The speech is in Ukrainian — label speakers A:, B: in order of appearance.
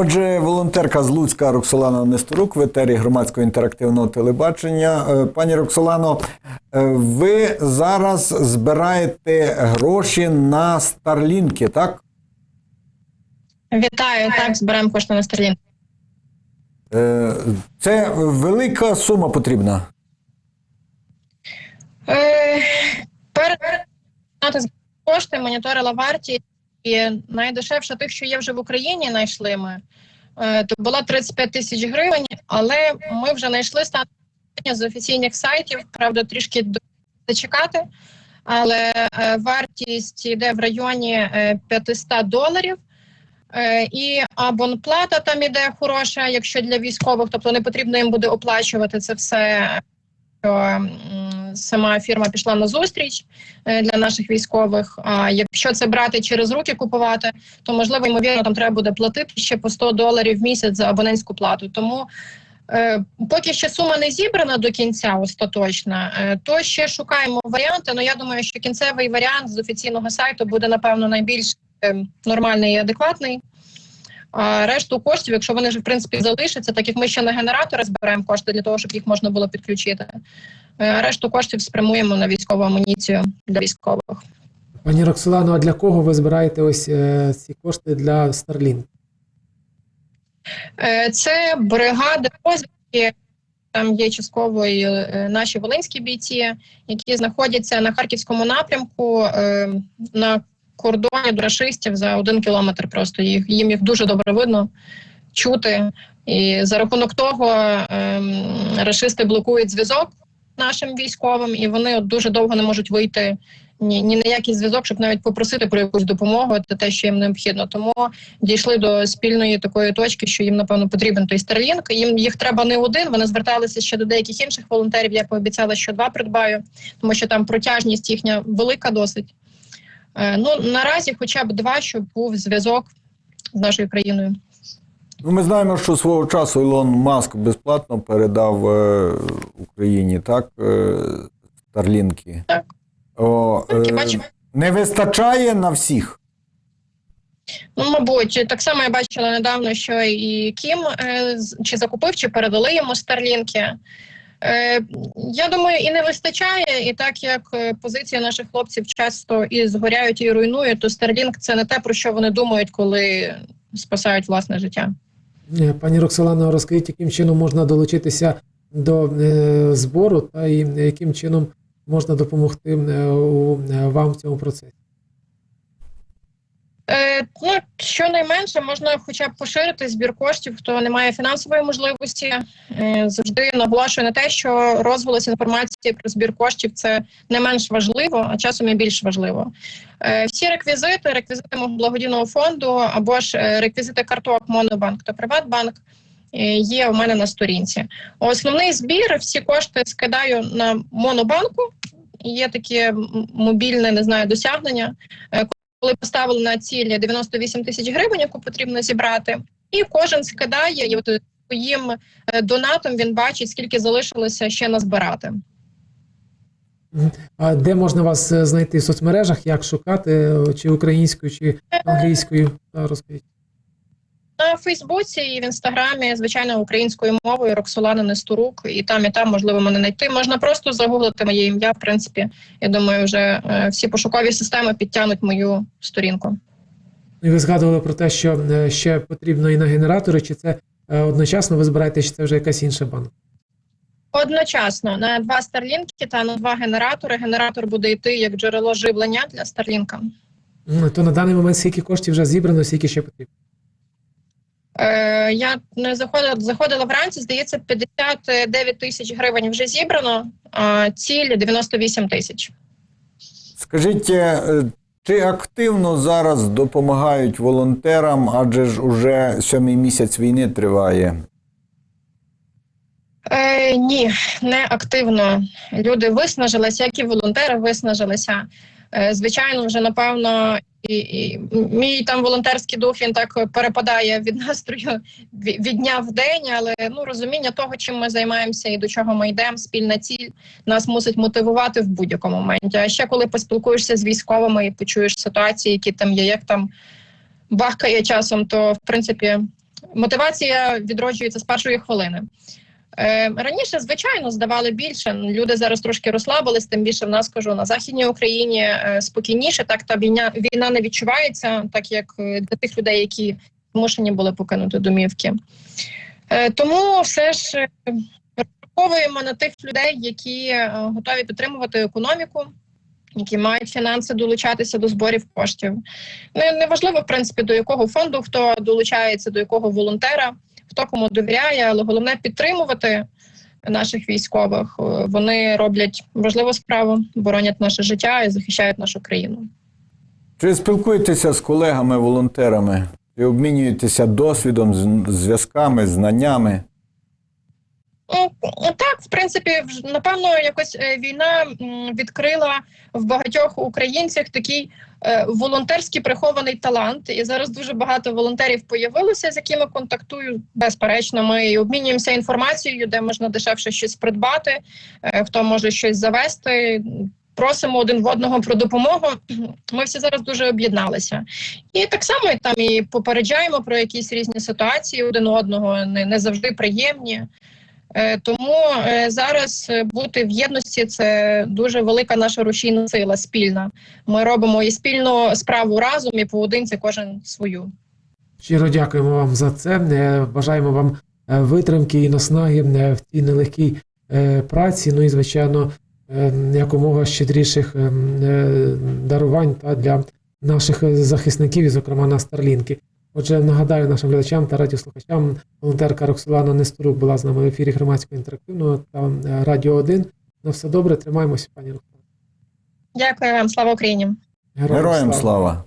A: Отже, волонтерка з Луцька Роксолана Несторук в етері громадського інтерактивного телебачення. Е, Пані Роксолано, е, ви зараз збираєте гроші на старлінки, так?
B: Вітаю, так, зберемо кошти на Старлінк.
A: Е, Це велика сума потрібна.
B: Е, перед кошти, моніторила вартість, і найдешевше тих, що є вже в Україні, знайшли ми. Е, то було 35 тисяч гривень, але ми вже знайшли стан з офіційних сайтів, правда, трішки зачекати. Але е, вартість йде в районі е, 500 доларів. Е, І абонплата там іде хороша, якщо для військових, тобто не потрібно їм буде оплачувати це все. Що сама фірма пішла на зустріч е, для наших військових. А якщо це брати через руки купувати, то можливо ймовірно там треба буде платити ще по 100 доларів в місяць за абонентську плату. Тому е, поки ще сума не зібрана до кінця остаточна, е, то ще шукаємо варіанти. Ну я думаю, що кінцевий варіант з офіційного сайту буде напевно найбільш нормальний і адекватний. А решту коштів, якщо вони вже в принципі залишаться, так як ми ще на генератори збираємо кошти для того, щоб їх можна було підключити. Е, Решту коштів спрямуємо на військову амуніцію для військових.
C: Пані Роксолано, а для кого ви збираєте ось е, ці кошти для Starlink?
B: Е, Це бригади розвідки. Там є частково і наші волинські бійці, які знаходяться на харківському напрямку на кордоні до рашистів за один кілометр. Просто їх їм їх дуже добре видно, чути. І за рахунок того ем, рашисти блокують зв'язок нашим військовим, і вони от дуже довго не можуть вийти ні, ні на який зв'язок, щоб навіть попросити про якусь допомогу, це те, що їм необхідно. Тому дійшли до спільної такої точки, що їм напевно потрібен той Starlink. Їм їх треба не один. Вони зверталися ще до деяких інших волонтерів. Я пообіцяла, що два придбаю, тому що там протяжність їхня велика досить. Е, ну наразі, хоча б два, щоб був зв'язок з нашою країною.
A: Ну, ми знаємо, що свого часу Ілон Маск безплатно передав е, Україні, так? Е, старлінки.
B: Так.
A: О, е, не вистачає на всіх.
B: Ну, мабуть, так само я бачила недавно, що і Кім е, чи закупив, чи передали йому старлінки. Е, я думаю, і не вистачає, і так як е, позиції наших хлопців часто і згоряють, і руйнують, то Starlink – це не те, про що вони думають, коли спасають власне життя.
C: Е, Пані Роксолано, розкажіть, яким чином можна долучитися до е, збору та і яким чином можна допомогти е, вам в цьому процесі?
B: Е, ну, щонайменше можна хоча б поширити збір коштів, хто не має фінансової можливості. Е, завжди наголошую на те, що розголос інформації про збір коштів це не менш важливо, а часом і більш важливо. Е, всі реквізити, реквізити мого благодійного фонду або ж е, реквізити карток Монобанк та Приватбанк. Є у мене на сторінці. Основний збір, всі кошти скидаю на монобанку. Є таке мобільне, не знаю, досягнення. Е, коли поставили на цілі 98 тисяч гривень, яку потрібно зібрати, і кожен скидає і от своїм е, донатом він бачить, скільки залишилося ще назбирати.
C: А де можна вас е, знайти в соцмережах, як шукати, е, чи українською, чи англійською? Розкажіть.
B: На Фейсбуці і в інстаграмі, звичайно, українською мовою Роксолана Несторук, і там, і там можливо мене знайти. Можна просто загуглити моє ім'я. В принципі, я думаю, вже е, всі пошукові системи підтягнуть мою сторінку.
C: І ви згадували про те, що е, ще потрібно і на генератори, чи це е, одночасно ви збираєте, чи це вже якась інша банка?
B: Одночасно на два старлінки та на два генератори. Генератор буде йти як джерело живлення для старлінка.
C: То на даний момент скільки коштів вже зібрано, скільки ще потрібно?
B: Е, я не заходила, заходила вранці, здається, 59 тисяч гривень вже зібрано, а ціль 98 тисяч.
A: Скажіть, е, чи активно зараз допомагають волонтерам, адже ж уже сьомий місяць війни триває?
B: Е, ні, не активно. Люди виснажилися, як і волонтери виснажилися. Е, звичайно, вже напевно, і, і мій там волонтерський дух він так перепадає від настрою від дня в день, але ну розуміння того, чим ми займаємося і до чого ми йдемо, спільна ціль нас мусить мотивувати в будь-якому моменті. А ще коли поспілкуєшся з військовими і почуєш ситуації, які там є, як там бахкає часом, то в принципі мотивація відроджується з першої хвилини. Е, раніше, звичайно, здавали більше. Люди зараз трошки розслабились, тим більше в нас кажу на західній Україні е, спокійніше. Так та війна війна не відчувається, так як е, для тих людей, які змушені були покинути домівки. Тому все ж розраховуємо на тих людей, які готові підтримувати економіку, які мають фінанси долучатися до зборів коштів. Не, неважливо, в принципі, до якого фонду хто долучається, до якого волонтера, хто кому довіряє, але головне підтримувати наших військових. Е, Вони роблять важливу справу, боронять наше життя і захищають нашу країну.
A: Чи спілкуєтеся з колегами-волонтерами? Чи обмінюєтеся досвідом, зв'язками, знаннями?
B: Ну, так, в принципі, напевно, якось е, війна відкрила в багатьох українцях такий е, волонтерський прихований талант. І зараз дуже багато волонтерів появилося, з якими контактую. Безперечно, ми обмінюємося інформацією, де можна дешевше щось придбати, е, хто може щось завести. Просимо один в одного про допомогу. Ми всі зараз дуже об'єдналися. І так само там і попереджаємо про якісь різні ситуації один одного, не, не завжди приємні. Е, Тому е, зараз е, бути в єдності це дуже велика наша рушійна сила спільна. Ми робимо і спільну справу разом, і поодинці кожен свою.
C: Щиро дякуємо вам за це. Бажаємо вам витримки і наснаги в цій нелегкій праці. Ну і, звичайно, якомога щедріших е, е, дарувань та для наших захисників, і, зокрема на Старлінки. Отже, нагадаю нашим глядачам та радіослухачам, волонтерка Роксолана Несторук була з нами в ефірі громадського інтерактивного та Радіо 1. На все добре, тримаємося, пані Роксолана.
B: Дякую вам, слава Україні!
A: Героям слава!